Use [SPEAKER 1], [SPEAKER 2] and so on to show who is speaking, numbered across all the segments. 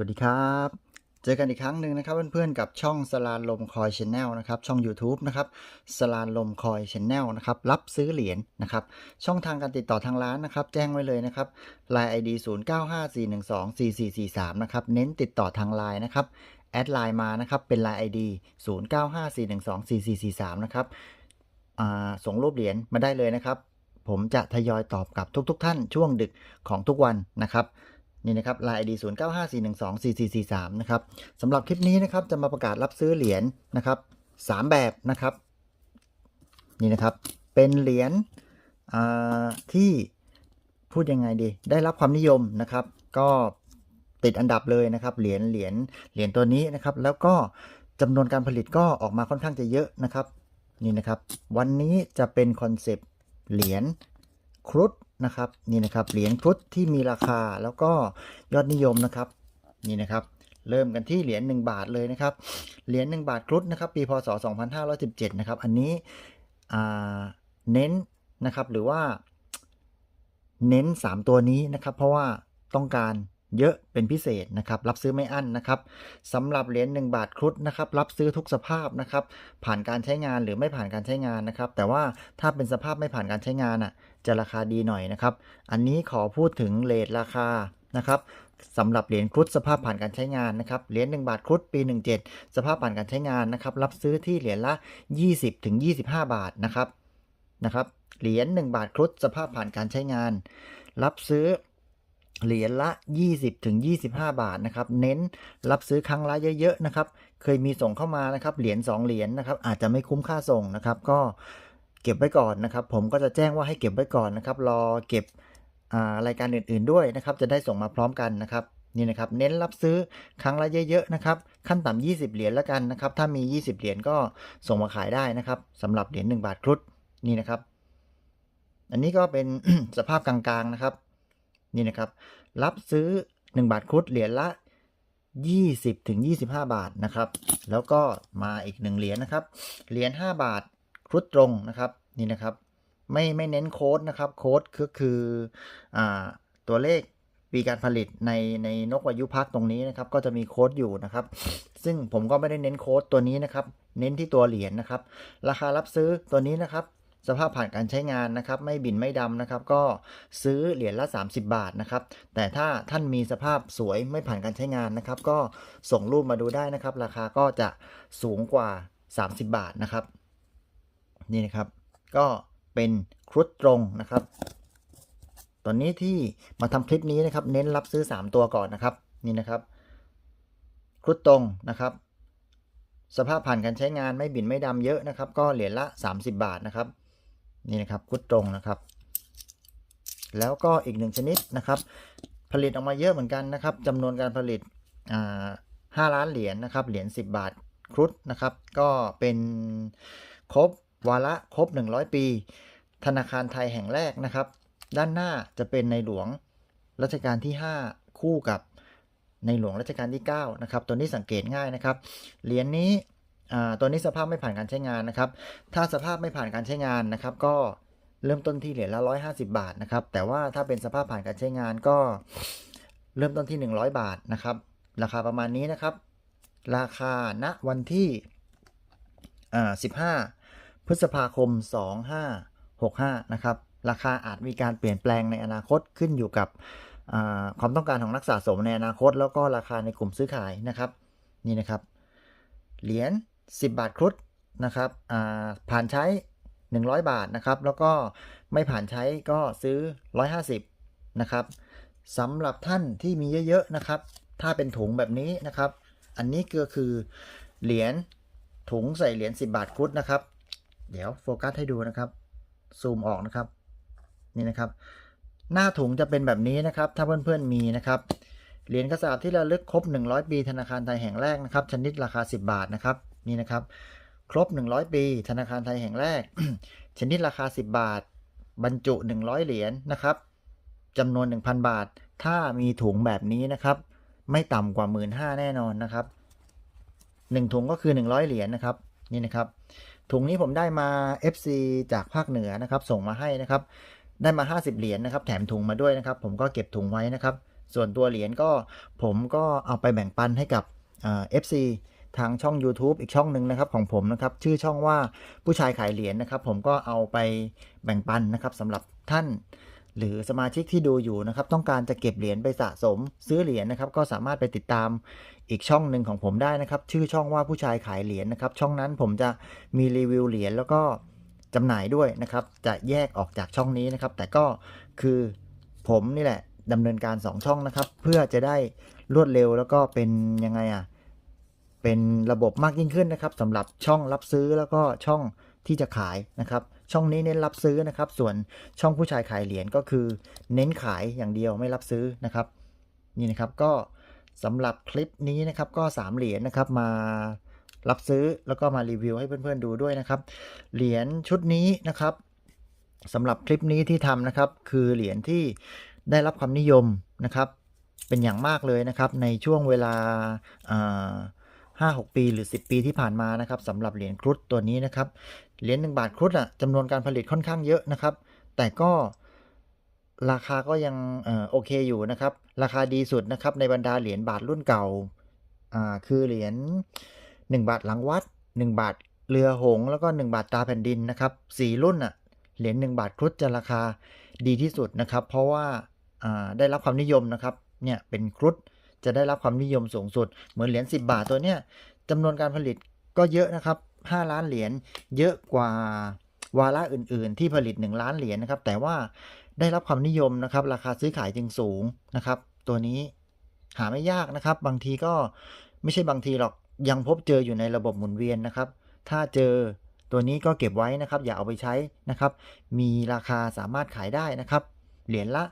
[SPEAKER 1] สวัสดีครับ เจอกันอีกครั้งหนึ่งนะครับเพื่อนๆกับช่องสลานลมคอยชแนลนะครับช่อง YouTube นะครับสลานลมคอยชแนลนะครับรับซื้อเหรียญนะครับช่องทางการติดต่อทางร้านนะครับแจ้งไว้เลยนะครับ Line ID 0954124443นะครับเน้นติดต่อทางไลน์นะครับแอดไลน์มานะครับเป็น Line ID 0954124443นะครับส่งรูปเหรียญมาได้เลยนะครับ ผมจะทยอยตอบกลับทุกๆท่านช่วงดึกของทุกวันนะครับ นี่นะครับ Line ID 0 9 5 4 1 2 4 4 4 3นะครับสำหรับคลิปนี้นะครับจะมาประกาศรับซื้อเหรียญนะครับ3แบบนะครับนี่นะครับเป็นเหรียญอ่าที่พูดยังไงดีได้รับความนิยมนะครับ ก็ติดอันดับเลยนะครับเหรียญเหรียญเหรียญตัวนี้นะครับ แล้วก็จำนวนการผลิตก็ออกมาค่อนข้างจะเยอะนะครับนี่นะครับ วันนี้จะเป็นคอนเซปต์เหรียญครุฑ นะครับนี่นะครับเหรียญครุฑที่มีราคาแล้วก็ยอดนิยมนะครับนี่นะครับเริ่มกันที่เหรียญ1บาทเลยนะครับเหรียญ1บาทครุฑนะครับปีพศ 2517นะครับอันนี้เน้นนะครับหรือว่าเน้น 3 ตัวนี้นะครับ เพราะว่าต้องการ เยอะเป็นพิเศษนะครับรับซื้อไม่อั้นนะครับสำหรับเหรียญ1บาทครุฑนะครับรับซื้อทุกสภาพนะครับผ่านการใช้งานหรือไม่ผ่านการใช้งานนะครับแต่ว่าถ้าเป็นสภาพไม่ผ่านการใช้งานอะจะราคาดีหน่อยนะครับอันนี้ขอพูดถึงเลทราคานะครับสำหรับเหรียญครุฑสภาพผ่านการใช้งานนะครับเหรียญ1บาทครุฑปี 17 สภาพผ่านการใช้งานนะครับรับซื้อที่เหรียญละ 20ถึง25 บาทนะครับนะครับเหรียญ1บาทครุฑสภาพผ่านการใช้งาน รับซื้อ เหรียญละ 20ถึง25 บาทนะครับ เน้นรับซื้อครั้งละเยอะๆนะครับ เคยมีส่งเข้ามานะครับ เหรียญ2เหรียญนะครับ อาจจะไม่คุ้มค่าส่งนะครับ ก็เก็บไว้ก่อนนะครับ ผมก็จะแจ้งว่าให้เก็บไว้ก่อนนะครับ รอเก็บอ่ารายการอื่นๆด้วยนะครับ จะได้ส่งมาพร้อมกันนะครับนี่นะครับเน้นรับซื้อครั้งละเยอะๆนะครับ ขั้นต่ำ20 เหรียญแล้วกันนะครับ ถ้ามี 20 เหรียญก็ส่งมาขายได้นะครับสำหรับเหรียญ1บาทครุฑนี่นะครับ อันนี้ก็เป็นสภาพกลางๆนะครับ นี่นะครับ รับซื้อ 1 บาทครุฑเหรียญละ 20ถึง25 บาทนะครับ แล้วก็มาอีก 1 เหรียญนะครับ เหรียญ5บาทครุฑตรงนะครับนี่นะครับ ไม่ไม่เน้นโค้ดนะครับโค้ดก็คืออตัวเลขปีการผลิตในในนกวายุพักตรงนี้นะครับ ก็จะมีโค้ดอยู่นะครับ ซึ่งผมก็ไม่ได้เน้นโค้ดตัวนี้นะครับ เน้นที่ตัวเหรียญนะครับ ราคารับซื้อตัวนี้นะครับ สภาพผ่านการใช้งานนะครับไม่บินไม่ดำนะครับ ก็ซื้อเหรียญละ 30 บาทนะครับ แต่ถ้าท่านมีสภาพสวยไม่ผ่านการใช้งานนะครับ ก็ส่งรูปมาดูได้นะครับ ราคาก็จะสูงกว่า 30 บาทนะครับ นี่นะครับ ก็เป็นครุฑตรงนะครับ ตอนนี้ที่มาทำคลิปนี้นะครับ เน้นรับซื้อ 3 ตัวก่อนนะครับ นี่นะครับครุฑตรงนะครับสภาพผ่านการใช้งานไม่บินไม่ดำเยอะนะครับ ก็เหรียญละ 30 บาทนะครับ นี่นะครับครุฑตรงนะครับ แล้วก็อีกหนึ่งชนิดนะครับ ผลิตออกมาเยอะเหมือนกันนะครับจำนวนการผลิตห้าล้านเหรียญนะครับเหรียญ10 บาทครุฑนะครับ ก็เป็นครบวาระครบ 100 ปี ธนาคารไทยแห่งแรกนะครับ ด้านหน้าจะเป็นในหลวงรัชกาลที่ 5 คู่กับในหลวงรัชกาลที่ 9 นะครับ ตัวนี้สังเกตง่ายนะครับ เหรียญนี้ ตัวนี้สภาพไม่ผ่านการใช้งานนะครับ ถ้าสภาพไม่ผ่านการใช้งานนะครับ ก็เริ่มต้นที่เหรียญละ150 บาทนะครับ แต่ว่าถ้าเป็นสภาพผ่านการใช้งานก็เริ่มต้นที่ 100 บาทนะครับ ราคาประมาณนี้นะครับ ราคาณวันที่15 พฤษภาคม 2565 นะครับ ราคาอาจมีการเปลี่ยนแปลงในอนาคตขึ้นอยู่กับความต้องการของนักสะสมในอนาคต แล้วก็ราคาในกลุ่มซื้อขายนะครับ นี่นะครับ เหรียญ 10 บาทครุฑนะครับผ่านใช้ 100 บาทนะครับ แล้วก็ไม่ผ่านใช้ก็ซื้อ 150นะครับสำหรับท่านที่มีเยอะๆนะครับ ถ้าเป็นถุงแบบนี้นะครับ อันนี้ก็คือเหรียญถุงใส่เหรียญ10 บาทครุฑนะครับ เดี๋ยวโฟกัสให้ดูนะครับซูมออกนะครับนี่นะครับหน้าถุงจะเป็นแบบนี้นะครับ ถ้าเพื่อนๆมีนะครับเหรียญกระสาบที่ระลึกครบ 100 ปีธนาคารไทยแห่งแรกนะครับ ชนิดราคา 10 บาทนะครับ นี่นะครับ ครบ 100 ปี ธนาคารไทยแห่งแรก ชนิดราคา 10 บาท บรรจุ 100 เหรียญนะครับจำนวน 1,000 บาท ถ้ามีถุงแบบนี้นะครับ ไม่ต่ำกว่า 1 5ื่นแน่นอนนะครับ 1 ถุงก็คือ 100 เหรียญนะครับนี่นะครับ ถุงนี้ผมได้มา FC จากภาคเหนือนะครับ ส่งมาให้นะครับ ได้มา 50 เหรียญนะครับ แถมถุงมาด้วยนะครับ ผมก็เก็บถุงไว้นะครับ ส่วนตัวเหรียญก็ผมก็เอาไปแบ่งปันให้กับเอ่อฟซี ทางช่อง YouTube อีกช่องหนึ่งนะครับของผมนะครับ ชื่อช่องว่าผู้ชายขายเหรียญนะครับ ผมก็เอาไปแบ่งปันนะครับสำหรับท่าน หรือสมาชิกที่ดูอยู่นะครับ ต้องการจะเก็บเหรียญไปสะสม ซื้อเหรียญนะครับ ก็สามารถไปติดตามอีกช่องหนึ่งของผมได้นะครับ ชื่อช่องว่าผู้ชายขายเหรียญนะครับ ช่องนั้นผมจะมีรีวิวเหรียญแล้วก็จำหน่ายด้วยนะครับ จะแยกออกจากช่องนี้นะครับ แต่ก็คือผมนี่แหละดำเนินการ 2 ช่องนะครับ เพื่อจะได้รวดเร็วแล้วก็เป็นยังไงอะ เป็นระบบมากยิ่งขึ้นนะครับสำหรับช่องรับซื้อแล้วก็ช่องที่จะขายนะครับ ช่องนี้เน้นรับซื้อนะครับ ส่วนช่องผู้ชายขายเหรียญก็คือ เน้นขายอย่างเดียวไม่รับซื้อนะครับ นี่นะครับก็สำหรับคลิปนี้นะครับก็ 3 เหรียญนะครับมารับซื้อแล้วก็มารีวิวให้เพื่อนๆดูด้วยนะครับ เหรียญชุดนี้นะครับสำหรับคลิปนี้ที่ทำนะครับ คือเหรียญที่ได้รับความนิยมนะครับ เป็นอย่างมากเลยนะครับในช่วงเวลา อ่า5 6 ปีหรือ 10 ปีที่ผ่านมานะครับสำหรับเหรียญครุฑตัวนี้นะครับเหรียญ1บาทครุฑอะจำนวนการผลิตค่อนข้างเยอะนะครับ แต่ก็ราคาก็ยังอโอเคอยู่นะครับ ราคาดีสุดนะครับในบรรดาเหรียญบาทรุ่นเก่าอ่าคือเหรียญ1 บาทหลังวัด 1 บาทเรือหง แล้วก็ 1 บาทตาแผ่นดินนะครับสี่รุ่นอะเหรียญ1บาทครุฑจะราคาดีที่สุดนะครับ เพราะว่าอ่าได้รับความนิยมนะครับเนี่ยเป็นครุฑ จะได้รับความนิยมสูงสุด เหมือนเหรียญ10 บาทตัวเนี้ยจำนวนการผลิตก็เยอะนะครับ 5 ล้านเหรียญเยอะกว่าวาระอื่น ๆ ที่ผลิต 1 ล้านเหรียญนะครับ แต่ว่าได้รับความนิยมนะครับ ราคาซื้อขายจึงสูงนะครับ ตัวนี้หาไม่ยากนะครับ บางทีก็ไม่ใช่บางทีหรอกยังพบเจออยู่ในระบบหมุนเวียนนะครับ ถ้าเจอตัวนี้ก็เก็บไว้นะครับ อย่าเอาไปใช้นะครับ มีราคาสามารถขายได้นะครับ เหรียญละ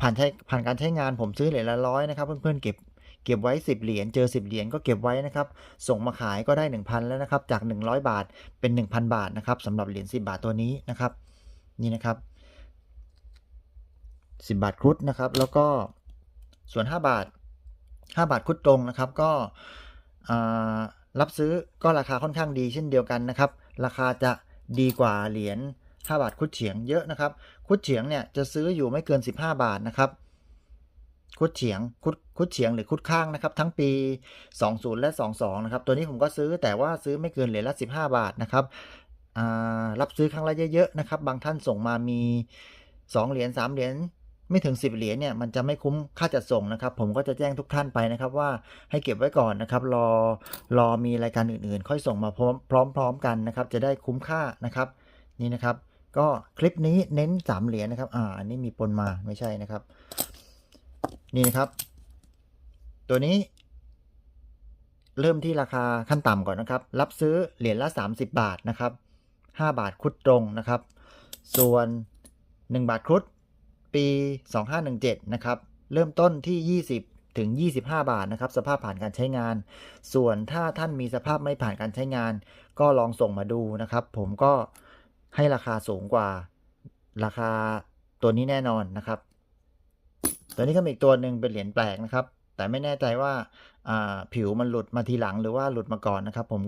[SPEAKER 1] ผ่านใช้ผ่านการใช้งานผมซื้อเหรียญละร้อยนะครับ เพื่อนๆเก็บ เก็บไว้ 10 เหรียญเจอ 10 เหรียญก็เก็บไว้นะครับ ส่งมาขายก็ได้ 1,000 แล้วนะครับ จาก 100 บาทเป็น 1,000 บาทนะครับสำหรับเหรียญ10 บาทตัวนี้นะครับ นี่นะครับ 10 บาทครุฑนะครับ แล้วก็ส่วน 5 บาท 5 บาทครุฑตรงนะครับ ก็รับซื้อก็ราคาค่อนข้างดีเช่นเดียวกันนะครับ ราคาจะดีกว่าเหรียญ5บาทครุฑเฉียงเยอะนะครับครุฑเฉียงเนี่ยจะซื้ออยู่ไม่เกิน 15 บาทนะครับ คุดเฉียงคุดคุดเฉียงหรือคุดข้างนะครับทั้งปี 20 และ 22 นะครับ ตัวนี้ผมก็ซื้อแต่ว่าซื้อไม่เกินเหรียญละ 15 บาทนะครับรับซื้อครั้งละเยอะๆนะครับ บางท่านส่งมามี 2 เหรียญ3เหรียญไม่ถึง 10 เหรียญเนี่ยมันจะไม่คุ้มค่าจัดส่งนะครับ ผมก็จะแจ้งทุกท่านไปนะครับว่าให้เก็บไว้ก่อนนะครับรอรอมีรายการอื่นๆ ค่อยส่งมาพร้อมพร้อมๆกันนะครับ จะได้คุ้มค่านะครับ นี่นะครับ ก็คลิปนี้เน้น 3 เหรียญนะครับอ่าอันนี้มีปนมาไม่ใช่นะครับ นี่นะครับ ตัวนี้ เริ่มที่ราคาขั้นต่ำก่อนนะครับ รับซื้อเหรียญละ 30 บาทนะครับ 5 บาทครุดตรงนะครับ ส่วน 1 บาทครุดปี 2517 นะครับ เริ่มต้นที่ 20 ถึง 25 บาทนะครับ สภาพผ่านการใช้งาน ส่วนถ้าท่านมีสภาพไม่ผ่านการใช้งาน ก็ลองส่งมาดูนะครับ ผมก็ให้ราคาสูงกว่าราคาตัวนี้แน่นอนนะครับ ตัวนี้ก็มีอีกตัวหนึ่งเป็นเหรียญแปลกนะครับ แต่ไม่แน่ใจว่าอ่าผิวมันหลุดมาทีหลังหรือว่าหลุดมาก่อนนะครับ ผม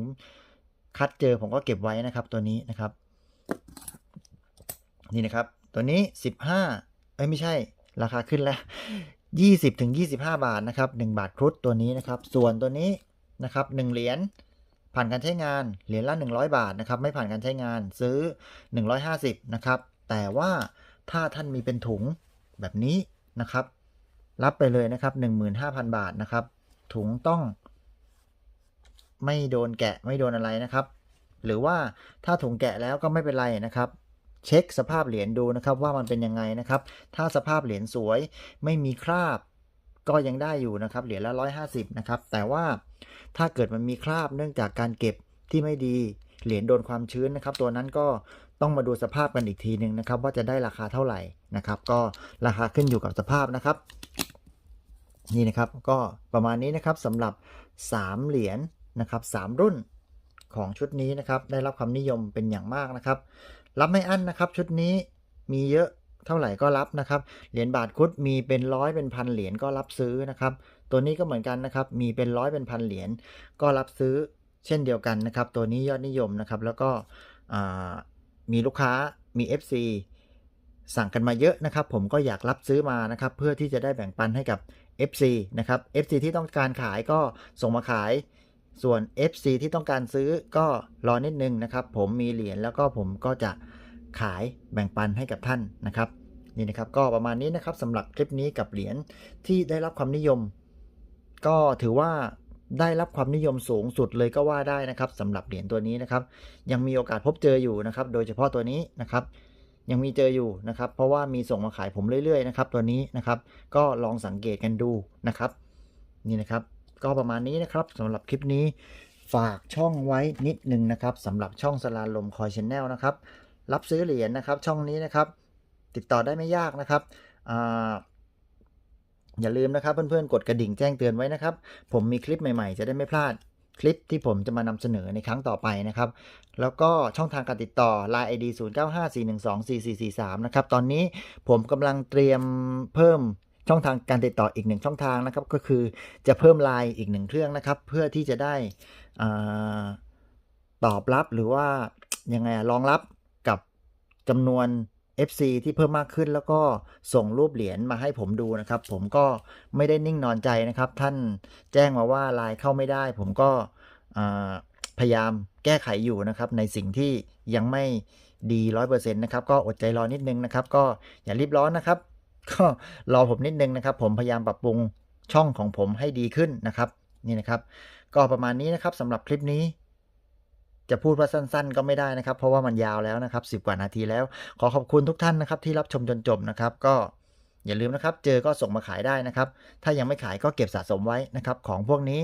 [SPEAKER 1] คัดเจอผมก็เก็บไว้นะครับตัวนี้นะครับ นี่นะครับตัวนี้ 15เอ้ยไม่ใช่ราคาขึ้นแล้ว 20ถึง25 บาทนะครับ 1 บาทครุฑตัวนี้นะครับ ส่วนตัวนี้นะครับ1เหรียญผ่านการใช้งานเหรียญละ 100 บาทนะครับ ไม่ผ่านการใช้งานซื้อ 150 นะครับ แต่ว่าถ้าท่านมีเป็นถุงแบบนี้ นะครับ รับไปเลยนะครับ 15,000 บาทนะครับ ถุงต้อง ไม่โดนแกะไม่โดนอะไรนะครับ หรือว่าถ้าถุงแกะแล้วก็ไม่เป็นไรนะครับ เช็คสภาพเหรียญดูนะครับว่ามันเป็นยังไงนะครับ ถ้าสภาพเหรียญสวยไม่มีคราบก็ยังได้อยู่นะครับเหรียญละ 150 นะครับ แต่ว่าถ้าเกิดมันมีคราบเนื่องจากการเก็บที่ไม่ดีเหรียญโดนความชื้นนะครับ ตัวนั้นก็ ต้องมาดูสภาพกันอีกทีหนึ่งนะครับ ว่าจะได้ราคาเท่าไหร่นะครับ ก็ราคาขึ้นอยู่กับสภาพนะครับ นี่นะครับก็ประมาณนี้นะครับสำหรับ 3 เหรียญนะครับ3รุ่นของชุดนี้นะครับ ได้รับความนิยมเป็นอย่างมากนะครับ รับไม่อั้นนะครับ ชุดนี้มีเยอะเท่าไหร่ก็รับนะครับ เหรียญบาทคุดมีเป็นร้อยเป็นพันเหรียญก็รับซื้อนะครับ ตัวนี้ก็เหมือนกันนะครับ มีเป็นร้อยเป็นพันเหรียญก็รับซื้อเช่นเดียวกันนะครับ ตัวนี้ยอดนิยมนะครับ แล้วก็ มีลูกค้ามี FC สั่งกันมาเยอะนะครับ ผมก็อยากรับซื้อมานะครับ เพื่อที่จะได้แบ่งปันให้กับ FC นะครับ FC ที่ต้องการขายก็ส่งมาขาย ส่วน FC ที่ต้องการซื้อก็รอนิดนึงนะครับ ผมมีเหรียญแล้วก็ผมก็จะขายแบ่งปันให้กับท่านนะครับ นี่นะครับก็ประมาณนี้นะครับสำหรับคลิปนี้กับเหรียญที่ได้รับความนิยม ก็ถือว่า ได้รับความนิยมสูงสุดเลยก็ว่าได้นะครับสำหรับเหรียญตัวนี้นะครับ ยังมีโอกาสพบเจออยู่นะครับ โดยเฉพาะตัวนี้นะครับ ยังมีเจออยู่นะครับ เพราะว่ามีส่งมาขายผมเรื่อยๆนะครับ ตัวนี้นะครับ ก็ลองสังเกตกันดูนะครับ นี่นะครับ ก็ประมาณนี้นะครับสำหรับคลิปนี้ฝากช่องไว้นิดนึงนะครับสำหรับช่องสลาลมคอยชแนลนะครับ รับซื้อเหรียญนะครับ ช่องนี้นะครับ ติดต่อได้ไม่ยากนะครับอ่า อย่าลืมนะครับเพื่อนๆ กดกระดิ่งแจ้งเตือนไว้นะครับ ผมมีคลิปใหม่ๆ จะได้ไม่พลาดคลิปที่ผมจะมานำเสนอในครั้งต่อไปนะครับ แล้วก็ช่องทางการติดต่อ Line ID 0954124443 นะครับ ตอนนี้ผมกำลังเตรียมเพิ่มช่องทางการติดต่ออีกหนึ่งช่องทางนะครับ ก็คือจะเพิ่ม Line อีกหนึ่งเครื่องนะครับ เพื่อที่จะได้ตอบรับหรือว่ายังไงอะรองรับกับจำนวน FC ที่เพิ่มมากขึ้นแล้วก็ส่งรูปเหรียญมาให้ผมดูนะครับ ผมก็ไม่ได้นิ่งนอนใจนะครับ ท่านแจ้งมาว่าไลน์เข้าไม่ได้ ผมก็พยายามแก้ไขอยู่นะครับ ในสิ่งที่ยังไม่ดีร้อยเปอร์เซ็นต์นะครับ ก็อดใจรอนิดนึงนะครับ ก็อย่ารีบร้อนนะครับ ก็รอผมนิดนึงนะครับ ผมพยายามปรับปรุงช่องของผมให้ดีขึ้นนะครับ นี่นะครับ ก็ประมาณนี้นะครับสำหรับคลิปนี้ จะพูดว่าสั้น ๆ ก็ไม่ได้นะครับ เพราะว่ามันยาวแล้วนะครับ 10 กว่านาทีแล้ว ขอขอบคุณทุกท่านนะครับที่รับชมจนจบนะครับ ก็อย่าลืมนะครับ เจอก็ส่งมาขายได้นะครับ ถ้ายังไม่ขายก็เก็บสะสมไว้นะครับ ของพวกนี้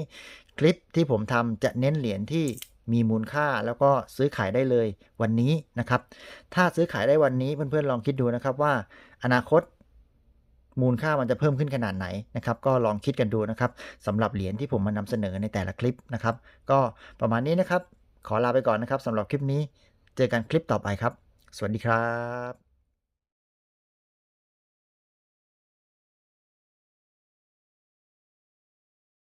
[SPEAKER 1] คลิปที่ผมทำจะเน้นเหรียญที่มีมูลค่าแล้วก็ซื้อขายได้เลยวันนี้นะครับ ถ้าซื้อขายได้วันนี้เพื่อนๆลองคิดดูนะครับว่า อนาคตมูลค่ามันจะเพิ่มขึ้นขนาดไหนนะครับ ก็ลองคิดกันดูนะครับสำหรับเหรียญที่ผมมานำเสนอในแต่ละคลิปนะครับ ก็ประมาณนี้นะครับ ขอลาไปก่อนนะครับสำหรับคลิปนี้ เจอกันคลิปต่อไปครับ สวัสดีครับ